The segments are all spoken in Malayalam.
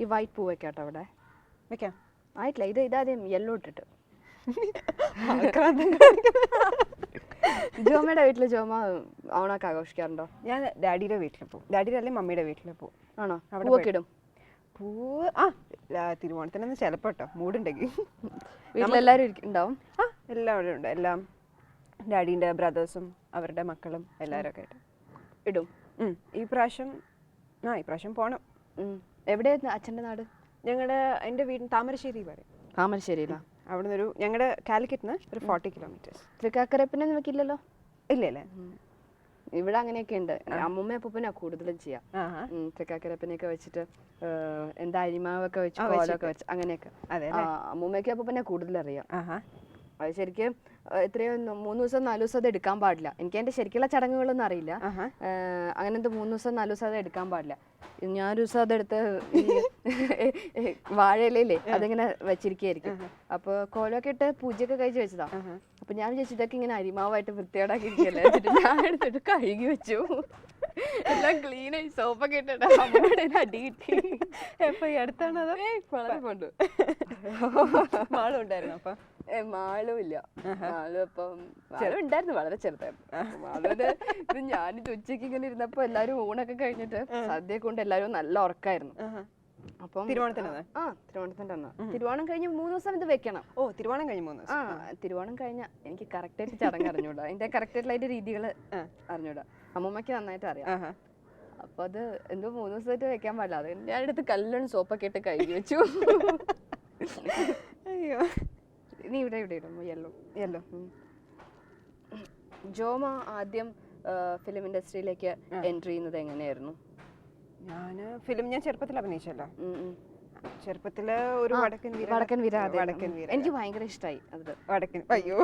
ഈ വൈറ്റ് പൂ വെക്കാട്ടോ അവിടെ. വെക്കാം. ആയിട്ടില്ല ഇത് ഇതാദ്യം യെല്ലോ ഇട്ടിട്ട്. ജോമയുടെ വീട്ടിൽ ജോമ ഓണൊക്കെ ആഘോഷിക്കാറുണ്ടോ? ഞാൻ ഡാഡിയുടെ വീട്ടിൽ പോകും ഡാഡിയുടെ അല്ലെങ്കിൽ മമ്മിയുടെ വീട്ടിൽ പോകും ആണോ? അവിടെ പൂവൊക്കെ ഇടും. പൂവ് ആ തിരുവോണത്തിനൊന്ന് ചിലപ്പോൾ കേട്ടോ. മൂടുണ്ടെങ്കിൽ. വീട്ടിലെല്ലാവരും ഉണ്ടാവും? ആ എല്ലാം അവിടെ ഉണ്ട്. എല്ലാം ഡാഡീന്റെ ബ്രദേഴ്സും അവരുടെ മക്കളും എല്ലാവരും ഒക്കെ ആയിട്ട്. ഇടും. ഈ പ്രാവശ്യം ആ ഈ പ്രാവശ്യം പോണം. എവിടെയായിരുന്നു അച്ഛന്റെ നാട്? ഞങ്ങളുടെ എന്റെ വീട് താമരശ്ശേരി പറയും താമരശ്ശേരിയിലാ? അവിടെ നിന്നൊരു ഞങ്ങളുടെ കാലിക്കറ്റിന് ഒരു ഫോർട്ടി കിലോമീറ്റേഴ്സ്. തൃക്കാക്കരപ്പിനെ നമുക്കില്ലല്ലോ ഇല്ല ഇല്ലേ. ഇവിടെ അങ്ങനെയൊക്കെ ഉണ്ട്. അമ്മൂമ്മ അപ്പൂപ്പനാ കൂടുതലും ചെയ്യാം. തൃക്കാക്കരപ്പനെയൊക്കെ വെച്ചിട്ട് എന്താ അരിമാവൊക്കെ വെച്ച് കോലൊക്കെ വെച്ച് അങ്ങനെയൊക്കെ. അമ്മൂമ്മയ്ക്ക് അപ്പൂപ്പനെ ആഹാ. അത് ശരിക്കും എത്രയോ മൂന്ന് ദിവസം നാല് ദിവസം അത് എടുക്കാൻ പാടില്ല. എനിക്ക് അതിന്റെ ശരിക്കുള്ള ചടങ്ങുകളൊന്നും അറിയില്ല. അങ്ങനെ ഏഹ്, മൂന്ന് ദിവസം നാല് ദിവസം അത് എടുക്കാൻ പാടില്ല. ഞാൻ ഒരു ദിവസം അതെടുത്ത് വാഴയിലല്ലേ വാഴയിലേ അതിങ്ങനെ വെച്ചിരിക്കുകയായിരിക്കും. അപ്പൊ കോലൊക്കെ ഇട്ട് പൂജയൊക്കെ കഴിച്ച് വെച്ചതാ. അപ്പൊ ഞാൻ വിചാരിച്ചു ഇതൊക്കെ ഇങ്ങനെ അരിമാവായിട്ട് വൃത്തിയോടാക്കി ഞാൻ എടുത്തിട്ട് കഴുകി വെച്ചു. എല്ലാം ക്ലീൻ ആയി സോപ്പൊക്കെ ഇട്ടിട്ട് അമ്മയുടെ അടി കിട്ടി. എപ്പോ ഈ അടുത്താണ് അത് വളരെ പണ്ട്. മാളും ഉണ്ടായിരുന്നു അപ്പൊ? മാളും ഇല്ല. മാളും അപ്പം മാളും ഉണ്ടായിരുന്നു വളരെ ചെറുതായിരുന്നു മാളുവിന് ഇത് ഞാനിത് ഉച്ചയ്ക്ക് ഇങ്ങനെ ഇരുന്നപ്പോ എല്ലാരും ഊണൊക്കെ കഴിഞ്ഞിട്ട് സദ്യ കൊണ്ട് എല്ലാരും നല്ല ഉറക്കായിരുന്നു. അപ്പം തിരുവോണത്തിനന്ന്? ആ തിരുവോണത്തിന്റെ അന്ന് തിരുവോണം കഴിഞ്ഞ് മൂന്ന് ദിവസം ഇത് വെക്കണം. ഓ തിരുവോണം കഴിഞ്ഞ് മൂന്ന് ആ തിരുവോണം കഴിഞ്ഞ എനിക്ക് കറക്റ്റ് ആയിട്ട് ചടങ്ങ് അറിഞ്ഞൂടാ അതിന്റെ കറക്റ്റ് ആയിട്ടുള്ള ആ. അറിഞ്ഞൂടാ അമ്മൂമ്മക്ക് നന്നായിട്ട് അറിയാം. അപ്പൊ അത് എന്തോ മൂന്ന് ദിവസമായിട്ട് വെക്കാൻ പാടില്ല. അത് ഞാൻ അടുത്ത് കല്ലും സോപ്പൊക്കെ ഇട്ട് കഴുകി വെച്ചു. അയ്യോ. നീ ഇവിടെ ഇവിടെ ഇടും. യെല്ലോ. യെല്ലോ. ജോമ ആദ്യം ഫിലിം ഇൻഡസ്ട്രിയിലേക്ക് എൻട്രി ചെയ്യുന്നത് എങ്ങനെയായിരുന്നു? ഞാൻ ഫിലിം ഞാൻ ചെറുപ്പത്തിൽ അഭിനയിച്ചല്ലോ. ചെറുപ്പത്തിൽ ഒരു വടക്കൻ വീര വടക്കൻ വീര വടക്കൻ വീര എനിക്ക് ഭയങ്കര ഇഷ്ടമായി അത് വടക്കൻ. അയ്യോ.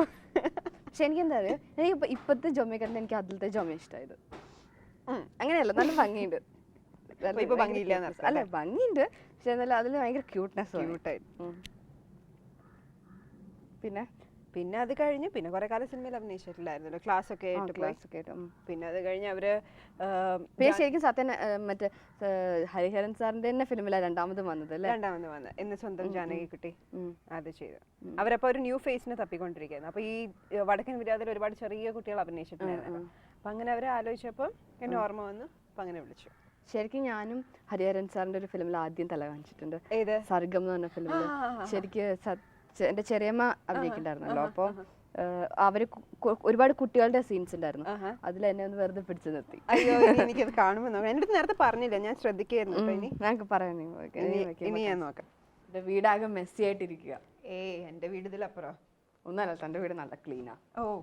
പക്ഷെ എനിക്ക് എന്താ അറിയോ? എനിക്ക് ഇപ്പൊ ഇപ്പത്തെ ജൊമയെക്കാളും എനിക്ക് അതിലത്തെ ജൊമ ഇഷ്ടമായത്. അങ്ങനെയല്ല നല്ല ഭംഗിയുണ്ട്. ഇപ്പൊ ഭയങ്കര അല്ല? ഭംഗിയുണ്ട്. പക്ഷെ എന്നാലും അതിൽ ഭയങ്കര ക്യൂട്ട്നെസ് ക്യൂട്ടായിട്ട് പിന്നെ? പിന്നെ അത് കഴിഞ്ഞ് പിന്നെ കുറെ കാലം സിനിമയിൽ അഭിനയിച്ചിട്ടില്ലായിരുന്നല്ലോ ക്ലാസ് ഒക്കെ ആയിട്ട് ക്ലാസ് ഒക്കെ ആയിട്ട് പിന്നെ അത് കഴിഞ്ഞ് അവർ പിന്നെ ശരിക്കും സത്യൻ മറ്റേ ഹരിഹരൻ സാറിന്റെ തന്നെ ഫിലിമിലാണ് രണ്ടാമത് വന്നത് അല്ലേ? രണ്ടാമത് വന്നത്. എന്ന് സ്വന്തം ജാനകി കുട്ടി. അത് ചെയ്തു. അവരപ്പോ ഒരു ന്യൂ ഫേസിനെ തപ്പിക്കൊണ്ടിരിക്കുകയായിരുന്നു അപ്പൊ ഈ വടക്കൻ വിരാതിൽ ഒരുപാട് ചെറിയ കുട്ടികൾ അഭിനയിച്ചിട്ടുണ്ടായിരുന്നു. അപ്പൊ അങ്ങനെ അവരെ ആലോചിച്ചപ്പോ എന്നെ ഓർമ്മ വന്നു. അപ്പൊ അങ്ങനെ വിളിച്ചു. ശരിക്കും ഞാനും ഹരിഹരൻ സാറിന്റെ ഒരു ഫിലിമിൽ ആദ്യം തല കാണിച്ചിട്ടുണ്ട്. സർഗം എന്ന് പറഞ്ഞ ഫിലിമിൽ. ശരിക്ക് എന്റെ ചെറിയമ്മ അഭിനയിക്കണ്ടായിരുന്നല്ലോ അപ്പോൾ അവർ ഒരുപാട് കുട്ടികളുടെ സീൻസ് ഉണ്ടായിരുന്നു. അതിൽ എന്നെ ഒന്ന് വെറുതെ പിടിച്ചു നിർത്തി. അയ്യോ എനിക്കത് കാണുമ്പോൾ എന്റെ എന്റെ അടുത്ത് നേരത്തെ പറഞ്ഞില്ല ഞാൻ ശ്രദ്ധിക്കായിരുന്നു ഇനി. ഞങ്ങൾക്ക് പറയാൻ നീ പോയി. ഇനി ഇനി- വെക്കാൻ ഇനി ഞാൻ നോക്കാം. എന്റെ വീടാകെ മെസ്സി ആയിട്ടിരിക്കുക ഏ എന്റെ വീട് ഇതിലപ്പുറം. ഒന്നല്ല തന്റെ വീട് നല്ല ക്ലീനാ. ഓ.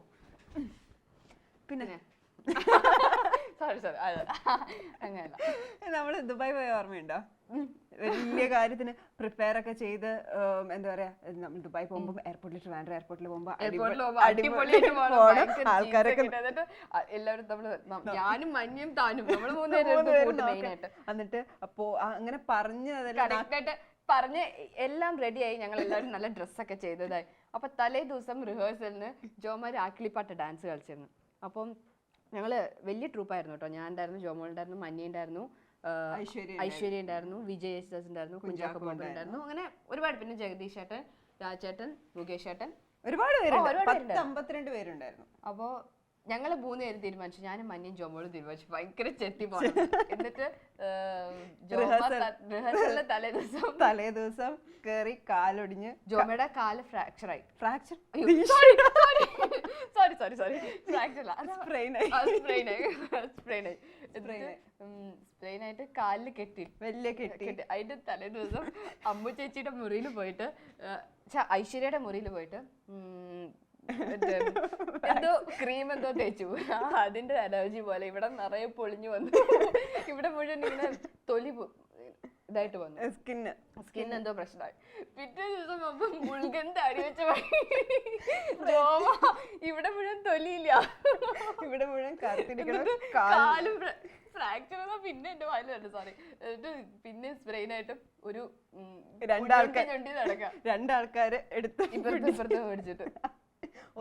പിന്നെ? സോറി സോറി അങ്ങനെയല്ല. നമ്മൾ ദുബായ് പോയ ഓർമ്മയുണ്ടോ? വലിയ കാര്യത്തിന് പ്രിപ്പയർ ഒക്കെ ചെയ്ത് എന്താ പറയാ നമ്മൾ ദുബായ് പോകുമ്പോൾ എയർപോർട്ടിൽ ട്രിവാൻഡ്രം എയർപോർട്ടിൽ പോകുമ്പോൾ ആൾക്കാരൊക്കെ എല്ലാവരും നമ്മൾ ഞാനും മഞ്ഞും താനും നമ്മൾ മൂന്നുപേരും എന്നിട്ട് അപ്പോ അങ്ങനെ പറഞ്ഞ് അതെല്ലാം പറഞ്ഞ് എല്ലാം റെഡിയായി ഞങ്ങൾ എല്ലാവരും നല്ല ഡ്രസ്സൊക്കെ ചെയ്തതായി. അപ്പൊ തലേ ദിവസം റിഹേഴ്സലിന് ജോമ രാക്കിളിപ്പാട്ട് ഡാൻസ് കളിച്ചിരുന്നു. അപ്പം ഞങ്ങൾ വലിയ ട്രൂപ്പായിരുന്നു കേട്ടോ. ഞാൻ ഉണ്ടായിരുന്നു ജോമോൾ ഉണ്ടായിരുന്നു മഞ്ഞ ഉണ്ടായിരുന്നു ഐശ്വര്യ ഉണ്ടായിരുന്നു. വിജയ് യേശുദാസ് ഉണ്ടായിരുന്നു കുഞ്ചാക്കോ ബോബൻ ഉണ്ടായിരുന്നു. അങ്ങനെ ഒരുപാട് പിന്നെ ജഗദീഷ് ഏട്ടൻ രാജേട്ടൻ മുകേഷ് ഏട്ടൻ ഒരുപാട് പേരുണ്ട്. അമ്പത്തിരണ്ട് പേരുണ്ടായിരുന്നു. അപ്പോ ഞങ്ങൾ മൂന്ന് പേര് തീരുമാനിച്ചു. ഞാനും മഞ്ഞയും ജോമോളും തീരുമാനിച്ചു. ഭയങ്കര ചെത്തി പോണം. എന്നിട്ട് തലേ ദിവസം തലേ ദിവസം കേറി കാലൊടിഞ്ഞ് ജോമയുടെ കാൽ ഫ്രാക്ചർ ആയി. Fracture. Sorry sorry sorry fracture Sprain sprain ആയി. സ്പ്രെയിൻ ആയി. സ്പ്രെയിൻ ആയിട്ട് കാലിൽ കെട്ടി. വലിയ കെട്ടി. കെട്ടി. അതിന്റെ തലേ ദിവസം അമ്മു ചേച്ചിയുടെ മുറിയിൽ പോയിട്ട് ഐശ്വര്യയുടെ മുറിയിൽ പോയിട്ട് എന്തോ ക്രീം എന്തോ തേച്ചു. അതിന്റെ അലർജി പോലെ ഇവിടെ നിറയെ പൊളിഞ്ഞു വന്നു. ഇവിടെ മുഴുവൻ ഇങ്ങനെ തൊലി ഇതായിട്ട് വന്നു. സ്കിന്ന് സ്കിൻ എന്തോ പ്രശ്നമായി. പിറ്റേ ദിവസം താടി വെച്ച രോമ ഇവിടെ മുഴുവൻ തൊലിയില്ല. ഇവിടെ മുഴുവൻ കാൽ. ഫ്രാക്ചർ പിന്നെ എന്റെ വായിൽ കണ്ടു സോറി എന്നിട്ട് പിന്നെ സ്പ്രെയിൻ ആയിട്ട് ഒരു രണ്ടാൾക്കാർ രണ്ടാൾക്കാര് എടുത്ത് ഇപ്പുറത്ത് ഇപ്പുറത്ത് മേടിച്ചിട്ട്.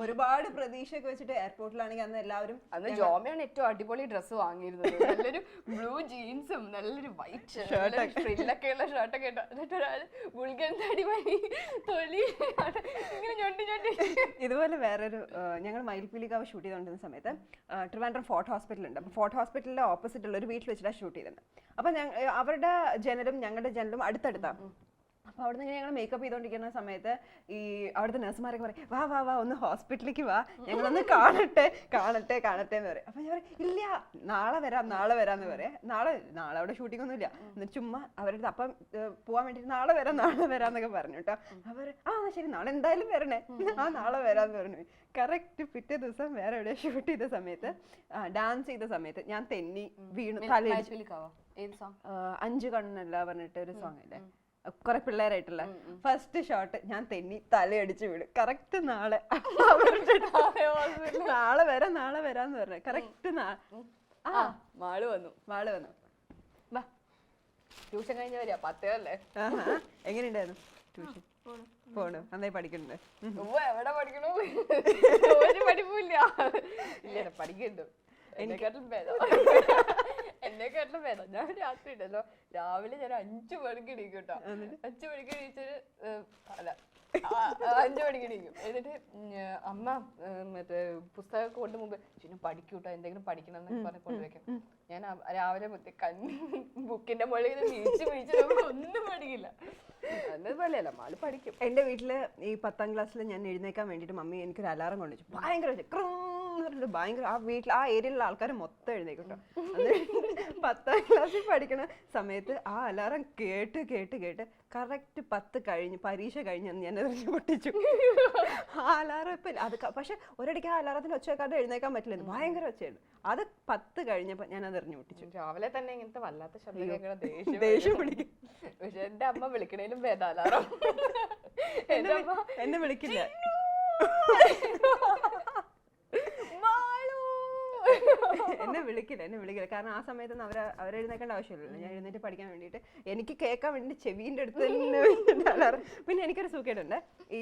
ഒരുപാട് പ്രതീക്ഷയൊക്കെ വെച്ചിട്ട് എയർപോർട്ടിലാണെങ്കിൽ അന്ന് എല്ലാവരും അന്ന് ജോമയാണ് ഏറ്റവും അടിപൊളി ഡ്രസ്സ് വാങ്ങിയിരുന്നത്. നല്ലൊരു ബ്ലൂ ജീൻസും നല്ലൊരു വൈറ്റ് ഷർട്ട് ഫ്രില്ലൊക്കെയുള്ള ഷർട്ടൊക്കെ ഇട്ടു. എന്നിട്ട് ഒരാൾ തടി മണി തൊലി ഇങ്ങനെ ഞൊണ്ടി ഞൊണ്ടി. ഇതുപോലെ വേറൊരു ഞങ്ങൾ മയിൽപ്പീലിക്കാവ് ഷൂട്ട് ചെയ്തുകൊണ്ടിരുന്ന സമയത്ത് ട്രിവാൻഡ്രം ഫോർട്ട് ഹോസ്പിറ്റൽ ഉണ്ട് അപ്പോൾ ഫോർട്ട് ഹോസ്പിറ്റലിന്റെ ഓപ്പോസിറ്റ് ഉള്ള ഒരു വീട്ടിൽ വെച്ചിട്ടാണ് ഷൂട്ട് ചെയ്തത്. ഞങ്ങൾ അവരുടെ ജനലും ഞങ്ങളുടെ ജനലും അടുത്തടുത്താണ് അപ്പോൾ അവിടെ നിന്ന് ഞങ്ങൾ മേക്കപ്പ് ചെയ്തുകൊണ്ടിരിക്കുന്ന സമയത്ത് ഈ അവിടുത്തെ നഴ്സുമാരൊക്കെ പറയും വാ വാ വാ ഒന്ന് ഹോസ്പിറ്റലിലേക്ക് വാ. ഞങ്ങളൊന്ന് കാണട്ടെ കാണട്ടെ കാണട്ടെ എന്ന് പറയും. അപ്പം ഞാൻ പറയും ഇല്ല നാളെ വരാം നാളെ വരാമെന്ന് പറയാം. നാളെ നാളെ അവിടെ ഷൂട്ടിംഗ് ഒന്നും ഇല്ല. എന്നിട്ട് ചുമ്മാ അവരുടെ അപ്പം പോകാൻ പോവാൻ വേണ്ടിയിട്ട് നാളെ വരാം നാളെ വരാം എന്നൊക്കെ പറഞ്ഞു കേട്ടോ. അവർ ആ എന്നാ ശരി നാളെ എന്തായാലും വരണേ. ആ നാളെ വരാമെന്ന് പറഞ്ഞു. കറക്റ്റ് പിറ്റേ ദിവസം വേറെ എവിടെ ഷൂട്ട് ചെയ്ത സമയത്ത് ഡാൻസ് ചെയ്ത സമയത്ത് ഞാൻ തെന്നി വീണു തലയിടിച്ചു. അഞ്ചു കണ്ണല്ല പറഞ്ഞിട്ട് ഒരു സോങ് ഇല്ലേ? കുറെ പിള്ളേരായിട്ടുള്ള ഫസ്റ്റ് ഷോട്ട് ഞാൻ തെന്നി തലയടിച്ച് വിടും കറക്റ്റ് നാളെ. നാളെ വരാം നാളെ വരാന്ന് പറഞ്ഞു. കറക്റ്റ് ആ. മാൾ വന്നു. വാൾ വന്നു. വാ. ട്യൂഷൻ കഴിഞ്ഞ വരിക. പത്തേ അല്ലേ. എങ്ങനെയുണ്ടായിരുന്നു? ട്യൂഷൻ പോണു. നന്നായി പഠിക്കുന്നുണ്ട്. എവിടെ പഠിക്കണു? ഒരു പഠിപ്പില്ല ഇല്ല. പഠിക്കുന്നുണ്ട്. എന്നെക്കാട്ടിലും ഭേദം. എന്നെക്കാട്ടിലും ഭേദം ഞാൻ രാത്രി ഉണ്ടല്ലോ രാവിലെ ഞാൻ അഞ്ചു മണിക്ക് എണീക്കും കേട്ടോ അഞ്ചു മണിക്ക് എണീച്ചിട്ട് ഏഹ്, അല്ല അഞ്ചു മണിക്ക് എണീക്കും. എന്നിട്ട് അമ്മ മറ്റേ പുസ്തകമൊക്കെ കൊണ്ട് മുമ്പ് പഠിക്കൂട്ടോ എന്തെങ്കിലും പഠിക്കണം എന്നൊക്കെ പറഞ്ഞ് കൊണ്ടുവയ്ക്കും ഞാൻ രാവിലെ മുതൽ കണ്ണ് ബുക്കിന്റെ മുകളിൽ ഇങ്ങനെ വീഴ്ച വീഴ്ച ഒന്നും പഠിക്കില്ല എന്നതുപോലെയല്ല മാൾ പഠിക്കും. എന്റെ വീട്ടിൽ ഈ പത്താം ക്ലാസ്സിൽ ഞാൻ എഴുന്നേക്കാൻ വേണ്ടിയിട്ട് മമ്മി എനിക്കൊരു അലാറം കൊണ്ടുവച്ചു. ഭയങ്കര ഒച്ച. ക്രും പറഞ്ഞിട്ട് ഭയങ്കര ആ വീട്ടിൽ ആ ഏരിയയിലുള്ള ആൾക്കാർ മൊത്തം എഴുന്നേക്കും കേട്ടോ പത്താം ക്ലാസ്സിൽ പഠിക്കുന്ന സമയത്ത് ആ അലാറം കേട്ട് കേട്ട് കേട്ട് കറക്റ്റ് പത്ത് കഴിഞ്ഞ് പരീക്ഷ കഴിഞ്ഞ് ഞാൻ പൊട്ടിച്ചു. ആ അലാറം ഇപ്പം അത് പക്ഷെ ഒരിടയ്ക്ക് ആ അലാറത്തിന് ഒച്ച വെക്കാതെ എഴുന്നേക്കാൻ പറ്റില്ലായിരുന്നു. ഭയങ്കര ഒച്ചയായിരുന്നു. അത് പത്ത് കഴിഞ്ഞപ്പോൾ ഞാൻ അത് എറിഞ്ഞു പൊട്ടിച്ചു. രാവിലെ തന്നെ ഇങ്ങനത്തെ വല്ലാത്ത ശബ്ദം കേൾക്കണ ദേഷ്യം ദേഷ്യം പിടിക്കും. പക്ഷെ എന്റെ അമ്മ വിളിക്കണേലും ഭേദാലാറം എന്റെ അമ്മ എന്നെ വിളിക്കില്ല മാളു എന്നെ വിളിക്കില്ല എന്നെ വിളിക്കില്ല. കാരണം ആ സമയത്തൊന്നും അവരെ അവരെഴുന്നേക്കേണ്ട ആവശ്യമില്ലല്ലോ. ഞാൻ എഴുന്നേറ്റ് പഠിക്കാൻ വേണ്ടിയിട്ട് എനിക്ക് കേൾക്കാൻ വേണ്ടി ചെവീന്റെ അടുത്ത് തന്നെ അലാറം. പിന്നെ എനിക്കൊരു സൂക്കേടുണ്ട് ഈ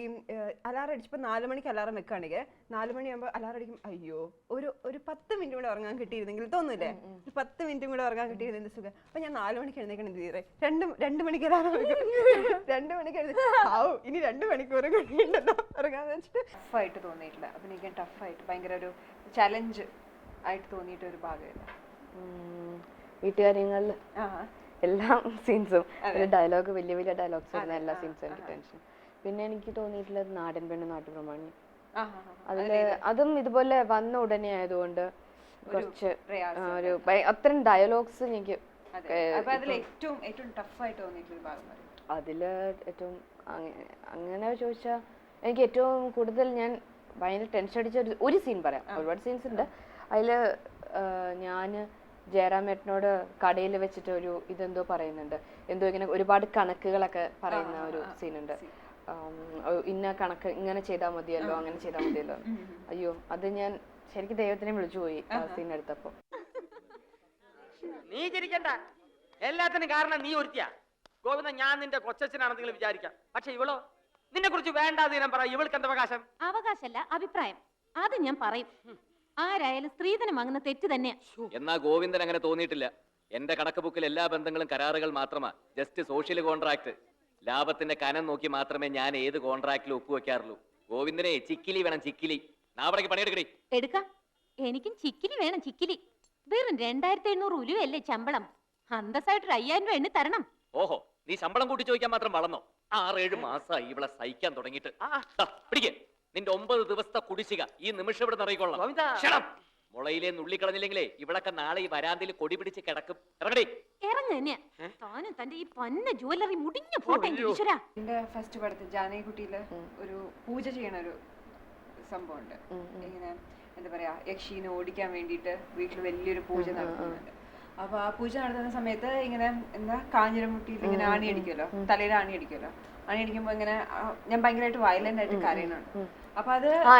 അലാറം അടിച്ചപ്പോൾ നാല് മണിക്ക് അലാറം വെക്കുകയാണെങ്കിൽ നാല് മണിയാകുമ്പോൾ അലാറം അടിക്കും അയ്യോ ഒരു ഒരു പത്ത് മിനിറ്റ് കൂടെ ഉറങ്ങാൻ കിട്ടിയിരുന്നെങ്കിൽ തോന്നില്ലേ? ഒരു പത്ത് മിനിറ്റും കൂടെ ഉറങ്ങാൻ കിട്ടിയിരുന്നെങ്കിൽ സുഖം? അപ്പം ഞാൻ നാല് മണിക്ക് എഴുന്നേക്കണം തീരെ രണ്ട് രണ്ട് മണിക്ക് അലാറം വെക്കും. രണ്ട് മണിക്ക് എഴുന്നേ ആവും ഇനി രണ്ട് മണിക്കൂർ കഴിയുണ്ടല്ലോ ഉറങ്ങാന്ന് വെച്ചിട്ട്. ടഫായിട്ട് തോന്നിയിട്ടില്ല. അഭിനയിക്കാൻ ടഫായിട്ട്. ഭയങ്കര ഒരു ചലഞ്ച് ആയിട്ട് തോന്നിയിട്ട് ഒരു ഭാഗമില്ല വീട്ടുകാര്യങ്ങളിൽ എല്ലാ സീൻസും ഡയലോഗ് വലിയ വലിയ ഡയലോഗ്സ് വരുന്ന എല്ലാ സീൻസും എനിക്ക് ടെൻഷൻ പിന്നെ എനിക്ക് തോന്നിയിട്ടുള്ളത് നാടൻ പെണ്ണ് നാട്ടുപ്രമാണി. അതിൽ അതും ഇതുപോലെ വന്ന ഉടനെ ആയതുകൊണ്ട് കുറച്ച് ഒരു അത്രയും ഡയലോഗ്സ് എനിക്ക് ഏറ്റവും ഏറ്റവും ടഫായിട്ട് തോന്നിയിട്ടുള്ള ഭാഗം ഏറ്റവും അങ്ങ- അങ്ങനെ ചോദിച്ചാൽ എനിക്ക് ഏറ്റവും കൂടുതൽ ഞാൻ ഭയങ്കര ടെൻഷൻ അടിച്ച ഒരു ഒരു സീൻ പറയാം. ഒരുപാട് സീൻസ് ഉണ്ട്. അതിൽ ഞാൻ ജയറാമേട്ടനോട് കടയിൽ വെച്ചിട്ട് ഒരു ഇതെന്തോ പറയുന്നുണ്ട്. എന്തോ ഇങ്ങനെ ഒരുപാട് കണക്കുകളൊക്കെ പറയുന്ന ഒരു സീനുണ്ട് ഇന്ന കണക്ക് ഇങ്ങനെ ചെയ്താൽ മതിയല്ലോ അങ്ങനെ ചെയ്താൽ മതിയല്ലോ. അയ്യോ അത് ഞാൻ ശരിക്കും ദൈവത്തിനെ വിളിച്ചു പോയി ആ സീൻ എടുത്തപ്പോ. നീ ചിരിക്കണ്ട. എല്ലാത്തിനും കാരണം നീ ഒരുത്തിയാ. ഗോവിന്ദ ഞാൻ നിന്റെ കൊച്ചച്ഛനാണെന്ന് നിങ്ങൾ വിചാരിക്കാം. പക്ഷെ ഇവളോ? നിന്നെ കുറിച്ച് വേണ്ടാതീനം പറ. ഇവൾക്ക് എന്താ അവകാശം? അവകാശല്ല അഭിപ്രായം. അത് ഞാൻ പറയും. ആരായാലും സ്ത്രീധനം വാങ്ങുന്ന തെറ്റ് തന്നെയാ. എന്നാ ഗോവിന്ദൻ അങ്ങനെ തോന്നിയിട്ടില്ല. എന്റെ കണക്ക് ബുക്കിൽ എല്ലാ ബന്ധങ്ങളും കരാറുകൾ മാത്രമാ. Just social contract. ലാഭത്തിന്റെ കനം നോക്കി മാത്രമേ ഞാൻ ഏത് കോൺട്രാക്റ്റിൽ ഒപ്പുവെക്കാറുള്ളൂ ഗോവിന്ദനെ ചിക്കിലി വേണം ചിക്കിലി. നാവടക്ക് പണിയെടുക്കണേ എടുക്കാം. എനിക്കും ചിക്കിലി വേണം ചിക്കിലി. വെറും രണ്ടായിരത്തി എണ്ണൂറ് ഉലുവല്ലേ ശമ്പളം. അന്തസ്സായിട്ടൊരു അയ്യായിരം രൂപ എണ്ണി തരണം. ഓഹോ നീ ശമ്പളം കൂട്ടി ചോദിക്കാൻ മാത്രം വളർന്നോ? ആറേഴ് മാസമായി ഇവളെ സഹിക്കാൻ തുടങ്ങിയിട്ട്. പിടിക്ക്. നിന്റെ ഒമ്പത് ദിവസത്തെ കുടിശ്ശിക ഈ നിമിഷം ഇവിടെ നിറയിക്കൊള്ളാം. മുളയിലെ നുള്ളിക്കളഞ്ഞില്ലെങ്കിലേ ഇവിടൊക്കെ നാളെ ഈ വരാന്തിൽ കൊടി പിടിച്ച് കിടക്കും. ഇറങ്ങടേ. താനും തന്റെ ഈ പന്ന ജുവലറി മുടിഞ്ഞു പോട്ടെ ഈശ്വര. എന്റെ ഫസ്റ്റ് പടത്തിൽ ജാനകുട്ടിയിൽ ഒരു പൂജ ചെയ്യണ ഒരു സംഭവമുണ്ട് ഇങ്ങനെ എന്താ പറയാ യക്ഷീനെ ഓടിക്കാൻ വേണ്ടിട്ട് വീട്ടിൽ വലിയൊരു പൂജ നടത്തുന്നുണ്ട് അപ്പൊ ആ പൂജ നടത്തുന്ന സമയത്ത് ഇങ്ങനെ എന്താ കാഞ്ഞിരമുട്ടിയിൽ ഇങ്ങനെ ആണി അടിക്കുമല്ലോ തലയിൽ ആണി അടിക്കുമല്ലോ ആണി അടിക്കുമ്പോ ഇങ്ങനെ ഞാൻ ഭയങ്കരമായിട്ട് വയലന്റ് ആയിട്ട് കരയുന്നുണ്ട്. അപ്പൊ അത് ആ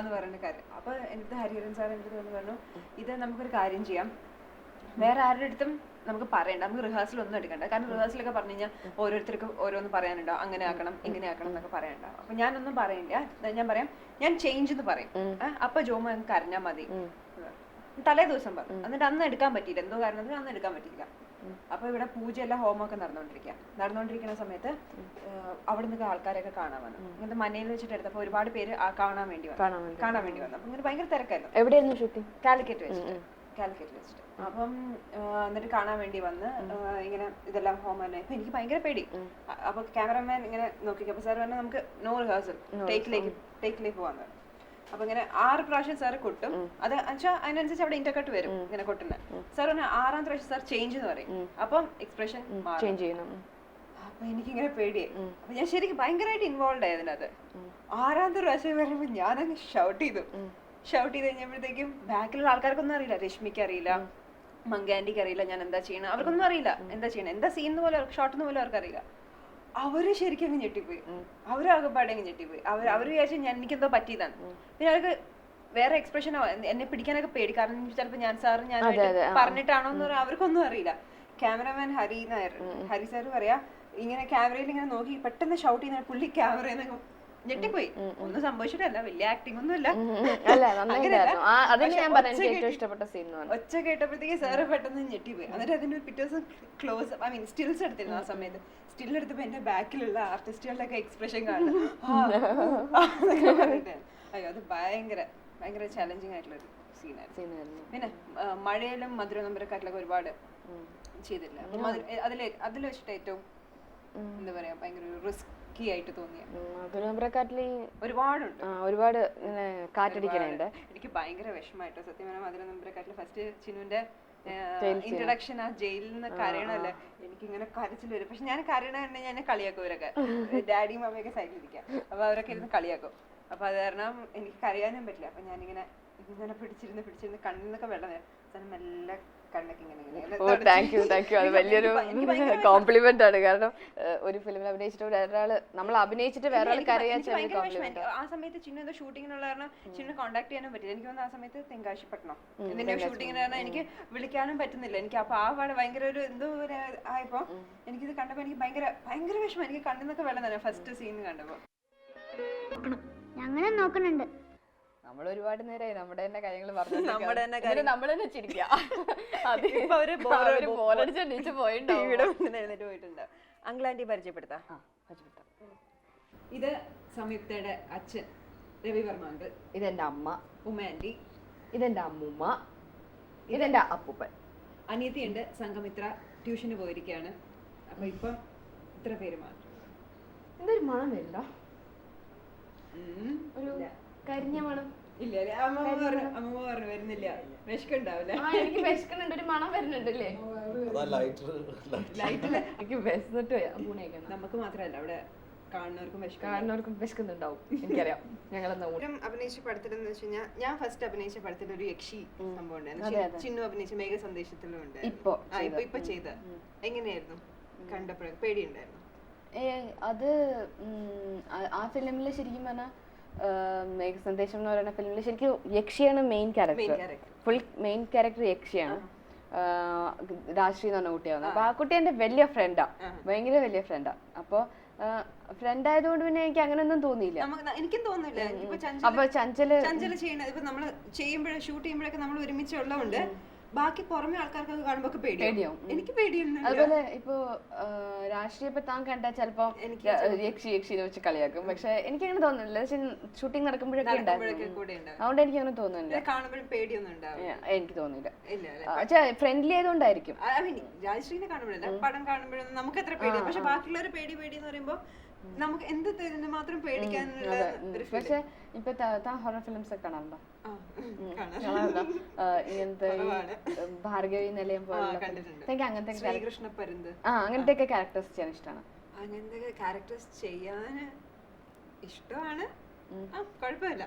എന്ന് പറഞ്ഞ കാര്യം. അപ്പൊ എന്നിട്ട് ഹരിഹരൻ സാർ എനിക്ക് തോന്നുന്നു വന്ന് പറഞ്ഞു ഇത് നമുക്കൊരു കാര്യം ചെയ്യാം. വേറെ ആരുടെ അടുത്തും നമുക്ക് പറയണ്ട. നമുക്ക് റിഹേഴ്സൽ ഒന്നും എടുക്കണ്ട. കാരണം റിഹേഴ്സലൊക്കെ പറഞ്ഞു കഴിഞ്ഞാൽ ഓരോരുത്തർക്കും ഓരോന്ന് പറയാനുണ്ടോ? അങ്ങനെ ആക്കണം ഇങ്ങനെ ആക്കണം എന്നൊക്കെ പറയണ്ട. അപ്പൊ ഞാനൊന്നും പറയില്ല ഞാൻ പറയാം ഞാൻ ചേഞ്ച് എന്ന് പറയും. അപ്പൊ ജോമ കരഞ്ഞാ മതി. തലേ ദിവസം പറഞ്ഞു എന്നിട്ട് അന്ന് എടുക്കാൻ പറ്റിയില്ല. എന്തോ കാരണത്തിന് അന്ന് എടുക്കാൻ പറ്റിയില്ല. അപ്പൊ ഇവിടെ പൂജയെല്ലാം ഹോമൊക്കെ നടന്നുകൊണ്ടിരിക്കുക. നടന്നുകൊണ്ടിരിക്കുന്ന സമയത്ത് അവിടെ നിന്നൊക്കെ ആൾക്കാരൊക്കെ കാണാൻ വന്നു. ഇങ്ങനത്തെ മനയിൽ വെച്ചിട്ട് എടുത്തപ്പോ ഒരുപാട് പേര് ആ കാണാൻ വേണ്ടി വന്നു. കാണാൻ വേണ്ടി. വന്നു. അപ്പൊ ഇങ്ങനെ ഭയങ്കര തിരക്കായിരുന്നു. എവിടെയായിരുന്നു ഷൂട്ടിംഗ് കാലിക്കറ്റ് വെച്ചിട്ട്. കാലിക്കറ്റ് വെച്ചിട്ട്. അപ്പം എന്നിട്ട് കാണാൻ വേണ്ടി വന്ന് ഇങ്ങനെ ഇതെല്ലാം ഹോം തന്നെ. അപ്പൊ എനിക്ക് ഭയങ്കര പേടി. അപ്പൊ ക്യാമറമാൻ ഇങ്ങനെ നോക്കി അപ്പൊ സാർ പറഞ്ഞാൽ നമുക്ക് നോ റിഹേഴ്സൽ ടേക്കിലേക്ക് ടേക്കിലേക്ക് പോകാൻ പറഞ്ഞു. അപ്പൊ ഇങ്ങനെ ആറ് പ്രാവശ്യം സാർ കൊട്ടും. അത് വെച്ചാൽ അതിനനുസരിച്ച് അവിടെ ഇന്റർകട്ട് വരും ഇങ്ങനെ കൊട്ടുന്ന സാർ പറഞ്ഞ ആറാം പ്രാവശ്യം സാർ ചേഞ്ച് എന്ന് പറയും. അപ്പം എക്സ്പ്രഷൻ ചേഞ്ച് ചെയ്യണം. അപ്പൊ എനിക്കിങ്ങനെ പേടിയായി. അപ്പൊ ഞാൻ ശരിക്കും ഭയങ്കരമായിട്ട് ഇൻവോൾവ് ആയി അതിനകത്ത്. ആറാമത്തെ പ്രാവശ്യം വരുമ്പോ ഞാനങ്ങ് ഷൗട്ട് ചെയ്തു. ഷൗട്ട് ചെയ്ത് കഴിഞ്ഞപ്പോഴത്തേക്കും ബാക്കിലുള്ള ആൾക്കാർക്കൊന്നും അറിയില്ല. രശ്മിക്ക് അറിയില്ല. മങ്കാൻഡിക്ക് അറിയില്ല. ഞാൻ എന്താ ചെയ്യണം? അവർക്കൊന്നും അറിയില്ല. എന്താ ചെയ്യണം? എന്താ സീൻ പോലെ ഷോട്ട് പോലും അവർക്ക് അറിയില്ല. അവർ ശരിക്കും അങ്ങ് ഞെട്ടിപ്പോയി. അവർ ആകെപ്പാടെ അങ്ങ് ഞെട്ടിപ്പോയി. അവർ അവർ വിചാരിച്ചു ഞാൻ എനിക്കെന്തോ പറ്റിയതാണ്. പിന്നെ അവർക്ക് വേറെ എക്സ്പ്രഷൻ എന്നെ പിടിക്കാനൊക്കെ പേടി. കാരണം ചിലപ്പോൾ ഞാൻ സാറ് ഞാൻ പറഞ്ഞിട്ടാണോ എന്ന് പറയാം അവർക്കൊന്നും അറിയില്ല. ക്യാമറമാൻ ഹരി നായർ ഹരി സാർ പറയാ ഇങ്ങനെ ക്യാമറയിൽ ഇങ്ങനെ നോക്കി പെട്ടെന്ന് ഷൗട്ട് ചെയ്യുന്ന പുള്ളി ക്യാമറയിൽ നിന്ന് ഞെട്ടിപ്പോയി. ഒന്നും സംഭവിച്ചിട്ടല്ല. വലിയ ആക്ടിംഗ് ഒന്നും അല്ല ഒച്ച കേട്ടപ്പോഴത്തേക്ക് സാറ് പെട്ടെന്ന് ഞെട്ടിപ്പോയി. എന്നിട്ട് അതിന്റെ പിറ്റേ ദിവസം ക്ലോസ് ഐ മീൻ സ്റ്റിൽസ് എടുത്തിരുന്നു ആ സമയത്ത്. സ്റ്റിൽ എടുത്തപ്പോ എന്റെ ബാക്കിലുള്ള ആർട്ടിസ്റ്റുകളുടെ ഒക്കെ എക്സ്പ്രഷൻ കാണുന്നു. അയ്യോ അത് ഭയങ്കര ഭയങ്കര ചാലഞ്ചിങ് ആയിട്ടുള്ള ഒരു സീനായിരുന്നു പിന്നെ മഴയിലും മധുര നമ്പരക്കാട്ടിലൊക്കെ ഒരുപാട് ചെയ്തിട്ടില്ല. അതിൽ അതിൽ വെച്ചിട്ട് ഏറ്റവും എന്താ പറയാ ഭയങ്കര ഒരു റിസ്കി ആയിട്ട് തോന്നിയത് തിരുവനന്തപുരക്കാട്ടിൽ ഒരുപാടുണ്ട്. ഒരുപാട് കാറ്റടിക്കണുണ്ട്. എനിക്ക് ഭയങ്കര വിഷമായിട്ടോ. സത്യം പറഞ്ഞാൽ മധുര നമ്പരക്കാട്ടിൽ ഫസ്റ്റ് ചിനുവിന്റെ ഇൻട്രഡക്ഷൻ ആ ജയിലിൽ നിന്ന് കരയണല്ലേ എനിക്ക് ഇങ്ങനെ കരച്ചിൽ വരും. പക്ഷെ ഞാൻ കരയണ ഞാൻ കളിയാക്കും ഇവരൊക്കെ. ഡാഡിയും മമ്മയൊക്കെ സൈഡിൽ ഇരിക്കാം അപ്പൊ അവരൊക്കെ ഇരുന്ന് കളിയാക്കും. അപ്പൊ അത് കാരണം എനിക്ക് കരയാനും പറ്റില്ല. അപ്പൊ ഞാനിങ്ങനെ ഇങ്ങനെ പിടിച്ചിരുന്ന് പിടിച്ചിരുന്ന് കണ്ണിൽ നിന്നൊക്കെ വെള്ളം വരും. മെല്ലെ ഓ താങ്ക് യു താങ്ക് യു അത് വലിയൊരു കോംപ്ലിമെന്റ് ആണ്. കാരണം ഒരു ഫിലിമിൽ അഭിനയിച്ചിട്ട് വേറൊരാൾ നമ്മൾ അഭിനയിച്ചിട്ട് വേറെ ആൾ എനിക്ക് ഭയ- കരയാച്ച എനിക്ക് ഭയങ്കര വിഷമം. കോംപ്ലിമെന്റ് ആ. സമയത്ത് ചിന്നു എന്തോ ഷൂട്ടിങ്ങിനുള്ള കാരണം ചിന്നു കോൺടാക്ട് ചെയ്യാനും പറ്റില്ല എനിക്ക് തോന്നുന്നു ആ സമയത്ത് തെങ്കാശിപ്പട്ടണം. എന്തിന്റെ ഷൂട്ടിങ്ങിന് കാരണം എനിക്ക് വിളിക്കാനും പറ്റുന്നില്ല. എനിക്ക് അപ്പൊ ആ പാട് ഭയങ്കര ഒരു എന്തോ ഒരു ആയപ്പോ എനിക്കിത് കണ്ടപ്പോ എനിക്ക് ഭയങ്കര ഭയങ്കര വിഷമം. എനിക്ക് കണ്ണിന്നൊക്കെ വെള്ളം തന്നെ ഫസ്റ്റ് സീൻ കണ്ടപ്പോ. ഞങ്ങളെ നോക്കണുണ്ട് നമ്മൾ ഒരുപാട് നേരമായി നമ്മുടെ തന്നെ കാര്യങ്ങൾ പറഞ്ഞു നമ്മുടെ തന്നെ നമ്മൾ തന്നെ ചിരിക്കുക ബോറടിച്ച് പോയിട്ടുണ്ട്. അങ്കിളാന്റി പരിചയപ്പെടുത്താം. പരിചയപ്പെടുത്താം. ഇത് സംയുക്തയുടെ അച്ഛൻ രവിവർമ്മ അങ്കിൾ. ഇതെന്റെ അമ്മ. ഉമ്മ ഇതെന്റെ അമ്മൂമ്മ. ഇതെന്റെ അപ്പൂപ്പൻ. അനിയത്തിയുണ്ട് സംഘമിത്ര ട്യൂഷന് പോയിരിക്കുകയാണ് അപ്പൊ ഇപ്പം ഇത്ര പേര് മാത്രം. എന്തൊരു മണം വരില്ല ഉം. ഒരു കരിഞ്ഞ മണം ഇല്ല. അമ്മ പറഞ്ഞു പറഞ്ഞു വരുന്നില്ല. വിശക്കുണ്ടാവില്ല. എനിക്ക് വിശക്കുന്നുണ്ട്. ഒരു മണം വരുന്നുണ്ടല്ലേ? എനിക്ക് വിശന്നിട്ട് പൂണേക്കണം നമുക്ക് മാത്രമല്ല അവിടെ കാണുന്നവർക്കും കാണുന്നവർക്കും വിശക്കുന്നുണ്ടാവും. എനിക്കറിയാം. അഭിനയിച്ച വെച്ച് കഴിഞ്ഞാൽ ഞാൻ ഫസ്റ്റ് അഭിനയിച്ച പടത്തിൽ ഒരു യക്ഷി സംഭവം ഉണ്ടായിരുന്നു. ചിന്നു അഭിനയിച്ച മേഘ സന്ദേശത്തിലും ഉണ്ട് ഇപ്പൊ ഇപ്പൊ ഇപ്പൊ ചെയ്ത എങ്ങനെയായിരുന്നു? കണ്ടപ്പോഴും പേടിയുണ്ടായിരുന്നു. ഏ അത് ആ- ആ ഫിലിമിൽ ശരിക്കും പറഞ്ഞാൽ മേഘ സന്ദേശം എന്ന് പറയുന്ന ഫിലിമിൽ ശരിക്കും യക്ഷിയാണ് main character full main character യക്ഷിയാണ്. രാഷ്ട്രീയ എന്ന് പറഞ്ഞ കുട്ടിയാണ്. അപ്പൊ ആ. കുട്ടി എന്റെ വലിയ ഫ്രണ്ടാ ഭയങ്കര വലിയ ഫ്രണ്ടാ അപ്പൊ ഫ്രണ്ട് ആയതുകൊണ്ട് പിന്നെ എനിക്ക് അങ്ങനെയൊന്നും തോന്നിയില്ല. നമുക്ക് എനിക്കും തോന്നുന്നില്ല. ഇപ്പൊ അപ്പൊ ചഞ്ചല ചഞ്ചൽ ചഞ്ചല ചെയ്യണ ഇപ്പൊ നമ്മൾ ചെയ്യുമ്പോഴേ ഷൂട്ട് ചെയ്യുമ്പോഴൊക്കെ നമ്മൾ ഒരുമിച്ചുള്ളതുകൊണ്ട് ബാക്കി പുറമെ ആൾക്കാർക്കൊക്കെ കാണുമ്പോ പേടിയാവും. എനിക്ക് പേടിയൊന്നും അതുപോലെ ഇപ്പൊ രാഷ്ട്രീയ താൻ കണ്ടാൽ ചിലപ്പോ എനിക്ക് യക്ഷി യക്ഷിനെ വെച്ച് കളിയാക്കും. പക്ഷെ എനിക്ക് അങ്ങനെ തോന്നുന്നില്ല ഷൂട്ടിംഗ് നടക്കുമ്പോഴൊക്കെ അതുകൊണ്ട് എനിക്ക് അങ്ങനെ തോന്നുന്നില്ല കാണുമ്പോഴും പേടിയൊന്നും ഉണ്ടാവും എനിക്ക് തോന്നില്ല ഫ്രണ്ട്ലി ആയതുകൊണ്ടായിരിക്കും. രാജശ്രീനെ കാണുമ്പോഴല്ല പടം കാണുമ്പോഴൊന്നും നമുക്ക് എത്ര പേടിയാണ് പക്ഷെ ബാക്കിയുള്ളവർ പേടി പേടി എന്ന് പറയുമ്പോ നമുക്ക് എന്ത് തരുന്നു മാത്രം പേടിക്കാനുള്ള പക്ഷേ ഉം. ഒരു പക്ഷെ ഇപ്പൊ ത- താൻ ഹൊറർ ഫിലിംസ് ഒക്കെ കാണാറുണ്ടോ? കാണാറുണ്ടോ. ഇങ്ങനത്തെ ഭാർഗവി നിലയം പോലെ. എനിക്ക് അങ്ങനത്തെ ആ അങ്ങനത്തെ ഒക്കെ ക്യാരക്ടേഴ്സ് ചെയ്യാൻ ഇഷ്ടമാണ് അങ്ങനത്തെ ക്യാരക്ടേഴ്സ് ചെയ്യാൻ ഇഷ്ടമാണ്. ആ കുഴപ്പമില്ല.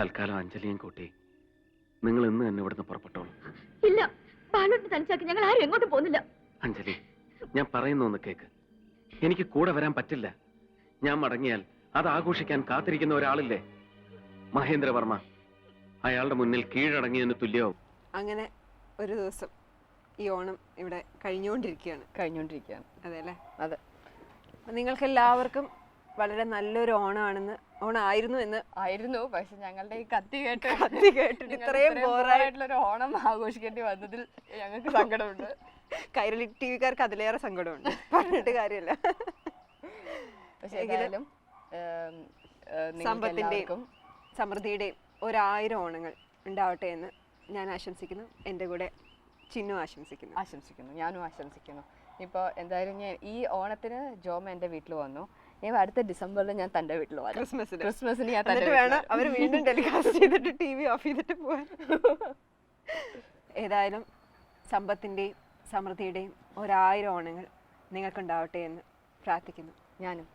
തൽക്കാലം അഞ്ജലിയും കൂട്ടി. നിങ്ങൾ ഇന്ന് തന്നെ ഇവിടുന്ന് പുറപ്പെട്ടോളൂ. ഇല്ല പാലോട്ട് തനിച്ചാക്കി ഞങ്ങൾ ആരും എങ്ങോട്ടും പോകുന്നില്ല. അഞ്ജലി ഞാൻ പറയുന്നു ഒന്ന് കേക്ക്. എനിക്ക് കൂടെ വരാൻ പറ്റില്ല. ഞാൻ മടങ്ങിയാൽ അത് ആഘോഷിക്കാൻ കാത്തിരിക്കുന്ന ഒരാളില്ലേ? മഹേന്ദ്രവർമ്മ അയാളുടെ മുന്നിൽ കീഴടങ്ങിയതിന് തുല്യവും. അങ്ങനെ ഒരു ദിവസം ഈ ഓണം ഇവിടെ കഴിഞ്ഞുകൊണ്ടിരിക്കുകയാണ്. കഴിഞ്ഞുകൊണ്ടിരിക്കുകയാണ്. അതെ അല്ലേ? അതെ. നിങ്ങൾക്ക് എല്ലാവർക്കും വളരെ നല്ലൊരു ഓണമാണെന്ന് ഓണമായിരുന്നു എന്ന്. ആയിരുന്നു പക്ഷെ ഞങ്ങളുടെ ഈ കത്തി കേട്ട് കത്തി കേട്ടിട്ട് ഇത്രയും ബോറായി ബോറായിട്ടുള്ള ഒരു ഓണം ആഘോഷിക്കേണ്ടി വന്നതിൽ ഞങ്ങൾക്ക് സങ്കടമുണ്ട്. കൈരളി ടി വിക്കാർക്ക് അതിലേറെ സങ്കടമുണ്ട്. പറഞ്ഞിട്ട് കാര്യമില്ല. പക്ഷേ ഏതായാലും നിങ്ങൾക്ക് സമൃദ്ധിയുടെയും ഒരായിരം ഓണങ്ങൾ ഉണ്ടാവട്ടെ എന്ന് ഞാൻ ആശംസിക്കുന്നു. എന്റെ കൂടെ ചിന്നു ആശംസിക്കുന്നു. ആശംസിക്കുന്നു. ഞാനും ആശംസിക്കുന്നു. ഇപ്പോൾ എന്തായാലും ഞാൻ ഈ ഓണത്തിന് ജോമ എന്റെ വീട്ടിൽ വന്നു. ഞാൻ അടുത്ത ഡിസംബറിൽ ഞാൻ തന്റെ വീട്ടിൽ വരാം. ക്രിസ്മസിന്. ക്രിസ്മസിന് ഞാൻ തന്റെ വേണം അവർ വീണ്ടും ടെലികാസ്റ്റ് ചെയ്തിട്ട് ടി വി ഓഫ് ചെയ്തിട്ട് പോകാൻ ഏതായാലും സമ്പത്തിന്റെയും സമൃദ്ധിയുടെയും ഒരായിരം ഓണങ്ങൾ നിങ്ങൾക്കുണ്ടാവട്ടെ എന്ന് പ്രാർത്ഥിക്കുന്നു. ഞാനും